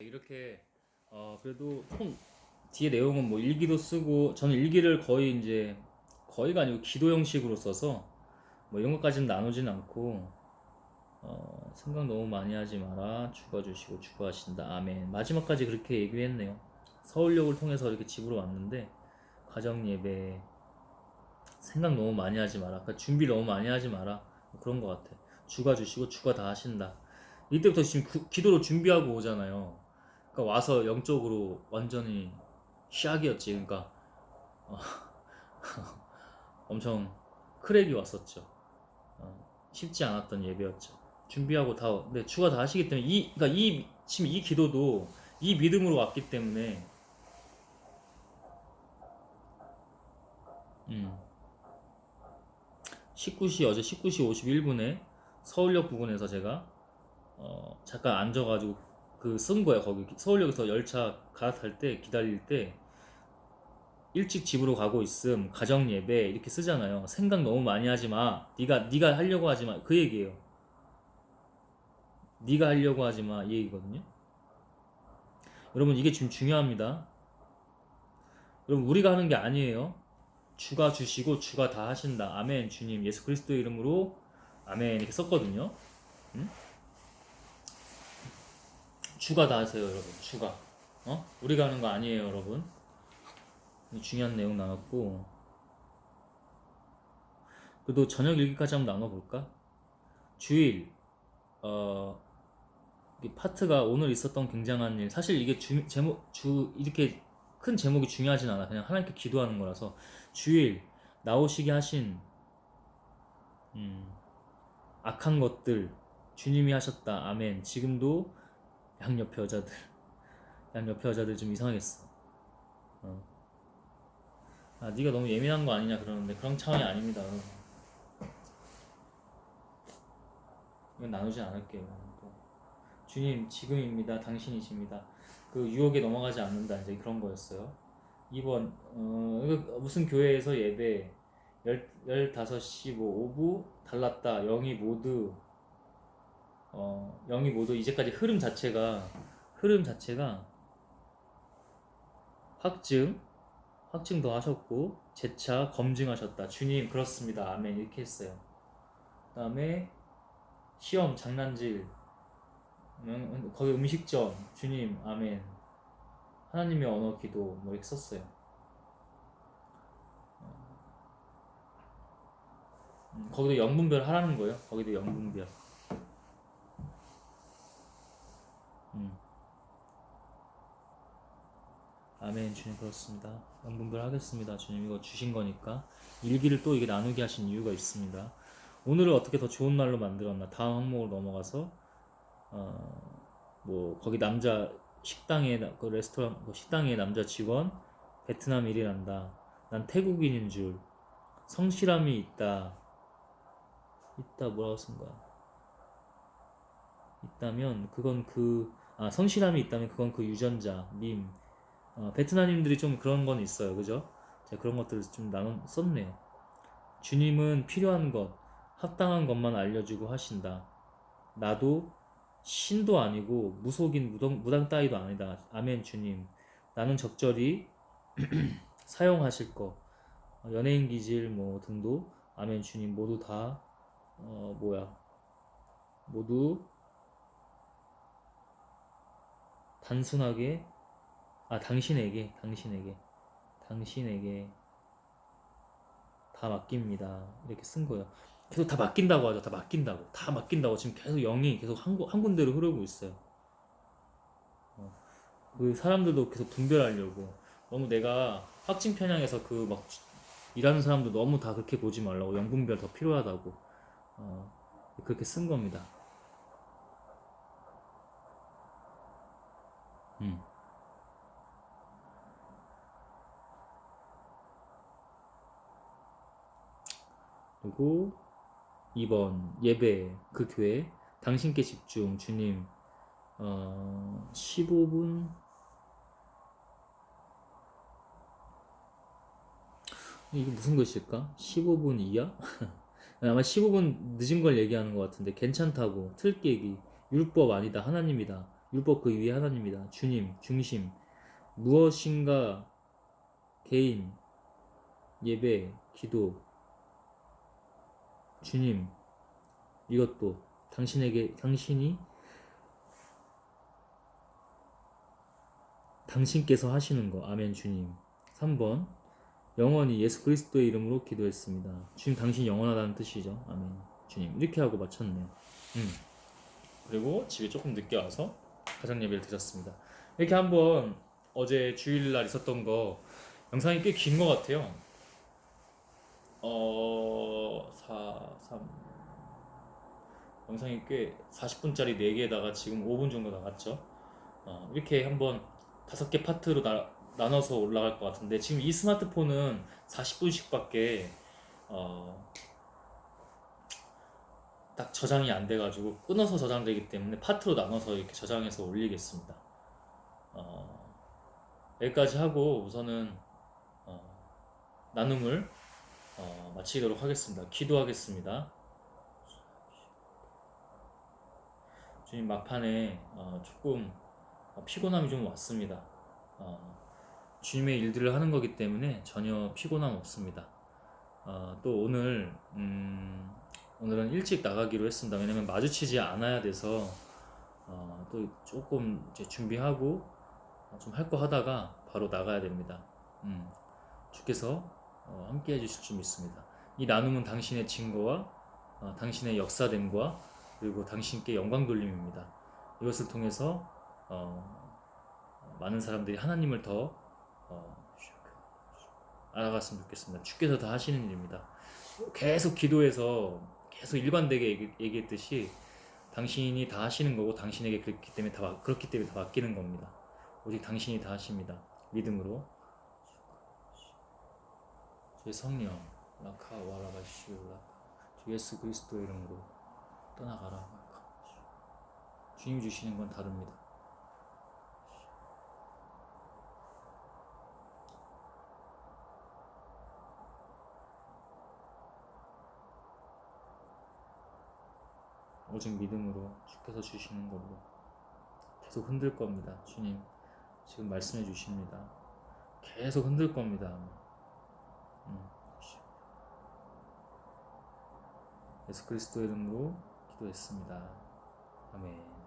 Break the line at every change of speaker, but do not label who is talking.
이렇게 어 그래도 좀 뒤에 내용은 뭐 일기도 쓰고 저는 일기를 거의 이제 거의가 아니고 기도 형식으로 써서 뭐 이런 것까지는 나누진 않고 어 생각 너무 많이 하지 마라. 죽어 주시고 죽어 하신다. 아멘. 마지막까지 그렇게 얘기했네요. 서울역을 통해서 이렇게 집으로 왔는데 가정 예배 생각 너무 많이 하지 마라. 그러니까 준비 너무 많이 하지 마라. 뭐 그런 것 같아. 주가 주시고 주가 다 하신다. 이때부터 지금 구- 기도로 준비하고 오잖아요 그러니까 와서 영적으로 완전히 시작이었지. 그러니까 어, 엄청 크랙이 왔었죠. 어, 쉽지 않았던 예배였죠. 준비하고 다, 네, 주가 다 하시기 때문에 이, 그러니까 이 지금 이 기도도 이 믿음으로 왔기 때문에, 음, 19시 어제 19시 51분에 서울역 부근에서 제가 어, 잠깐 앉아가지고 그 쓴 거야 거기. 서울역에서 열차 갈아탈 때 기다릴 때 일찍 집으로 가고 있음 가정 예배 이렇게 쓰잖아요. 생각 너무 많이 하지 마. 네가 네가 하려고 하지 마그 얘기예요. 네가 하려고 하지 마 이 얘기거든요. 여러분 이게 지금 중요합니다. 여러분 우리가 하는 게 아니에요. 주가 주시고 주가 다 하신다. 아멘. 주님 예수 그리스도의 이름으로 아멘. 이렇게 썼거든요. 응? 주가 다 하세요, 여러분. 주가. 어? 우리가 하는 거 아니에요, 여러분. 중요한 내용 나눴고. 그래도 저녁 일기까지 한번 나눠볼까? 주일, 어, 이 파트가 오늘 있었던 굉장한 일. 사실 이게 주, 제목, 주, 이렇게 큰 제목이 중요하진 않아. 그냥 하나님께 기도하는 거라서. 주일, 나오시게 하신, 음, 악한 것들, 주님이 하셨다. 아멘. 지금도 양옆에 여자들. 양옆에 여자들 좀 이상하겠어. 어. 아 네가 너무 예민한 거 아니냐 그러는데 그런 차원이 아닙니다. 이건 나누지 않을게요. 또. 주님 지금입니다. 당신이십니다. 그 유혹에 넘어가지 않는다. 이제 그런 거였어요. 2번 어, 무슨 교회에서 예배? 15시 뭐 오부 달랐다. 영이 모두 어, 영이 모두 이제까지 흐름 자체가 흐름 자체가 확증 확증도 하셨고 재차 검증하셨다. 주님 그렇습니다. 아멘. 이렇게 했어요. 그 다음에 시험 장난질. 음, 거기 음식점. 주님 아멘. 하나님의 언어 기도 뭐 이렇게 썼어요. 음, 거기도 영분별 하라는 거예요. 거기도 영분별 음. 아멘 주님 그렇습니다. 영분별 하겠습니다. 주님 이거 주신 거니까 일기를 또 이게 나누게 하신 이유가 있습니다. 오늘을 어떻게 더 좋은 날로 만들었나 다음 항목으로 넘어가서 어 뭐 거기 남자 식당에 나- 그 레스토랑 그 식당에 남자 직원 베트남 일이란다. 난 태국인인 줄 성실함이 있다. 있다 뭐라고 쓴 거야? 있다면 그건 그 아, 성실함이 있다면 그건 그 유전자 님 어, 베트남님들이 좀 그런 건 있어요. 그죠? 제가 그런 것들을 좀 나눠 썼네요. 주님은 필요한 것 합당한 것만 알려주고 하신다. 나도 신도 아니고 무속인 무당, 무당 따위도 아니다. 아멘 주님. 나는 적절히 사용하실 거 어, 연예인 기질 뭐 등도 아멘 주님 모두 다 어, 뭐야? 모두 단순하게 아 당신에게 당신에게 당신에게 다 맡깁니다. 이렇게 쓴 거예요. 계속 다 맡긴다고 하죠. 다 맡긴다고. 다 맡긴다고 지금 계속 영이 계속 한, 군- 한 군데로 흐르고 있어요. 어, 그 사람들도 계속 분별하려고. 너무 내가 확증 편향해서 그 막 일하는 사람도 너무 다 그렇게 보지 말라고. 영분별 더 필요하다고. 어, 그렇게 쓴 겁니다 음. 그리고 2번 예배 그 교회 당신께 집중 주님 어 15분 이게 무슨 글씨일까? 15분 이하? 아마 15분 늦은 걸 얘기하는 것 같은데 괜찮다고 틀 깨기 율법 아니다 하나님이다 율법 그 위에 하나님이다. 주님, 중심, 무엇인가? 개인, 예배, 기도, 주님, 이것도 당신에게 당신이 당신께서 하시는 거. 아멘 주님. 3번. 영원히 예수 그리스도의 이름으로 기도했습니다. 주님 당신 영원하다는 뜻이죠. 아멘. 주님 이렇게 하고 마쳤네. 음. 그리고 집에 조금 늦게 와서 가정 예배를 드렸습니다. 이렇게 한번 어제 주일날 있었던 거 영상이 꽤 긴 것 같아요. 어... 4... 3... 영상이 꽤 40분짜리 4개에다가 지금 5분 정도 나갔죠? 어, 이렇게 한번 다섯 개 파트로 나, 나눠서 올라갈 것 같은데 지금 이 스마트폰은 40분씩밖에 어, 딱 저장이 안 돼가지고 끊어서 저장되기 때문에 파트로 나눠서 이렇게 저장해서 올리겠습니다. 어, 여기까지 하고 우선은 어, 나눔을 어, 마치도록 하겠습니다. 기도하겠습니다. 주님 막판에 어, 조금 어, 피곤함이 좀 왔습니다. 어, 주님의 일들을 하는 거기 때문에 전혀 피곤함 없습니다. 어, 또 오늘 음, 오늘은 일찍 나가기로 했습니다. 왜냐면 마주치지 않아야 돼서 어, 또 조금 이제 준비하고 좀 할 거 하다가 바로 나가야 됩니다. 음, 주께서 어, 함께 해주실 줄 믿습니다. 이 나눔은 당신의 증거와 어, 당신의 역사됨과 그리고 당신께 영광 돌림입니다. 이것을 통해서 어, 많은 사람들이 하나님을 더 어, 알아갔으면 좋겠습니다. 주께서 다 하시는 일입니다. 계속 기도해서 계속 일관되게 얘기, 얘기했듯이 당신이 다 하시는 거고 당신에게 그렇기 때문에 다 맡- 그렇기 때문에 다 맡기는 겁니다. 오직 당신이 다 하십니다. 믿음으로 주의 성령 라카 와라바슈 라카 주 예수 그리스도 이름으로 떠나가라. 주님 주시는 건 다릅니다. 오직 믿음으로 주께서 주시는 걸로 계속 흔들 겁니다. 주님 지금 말씀해 주십니다. 계속 흔들 겁니다. 음. 예수 그리스도 이름으로 기도했습니다. 아멘.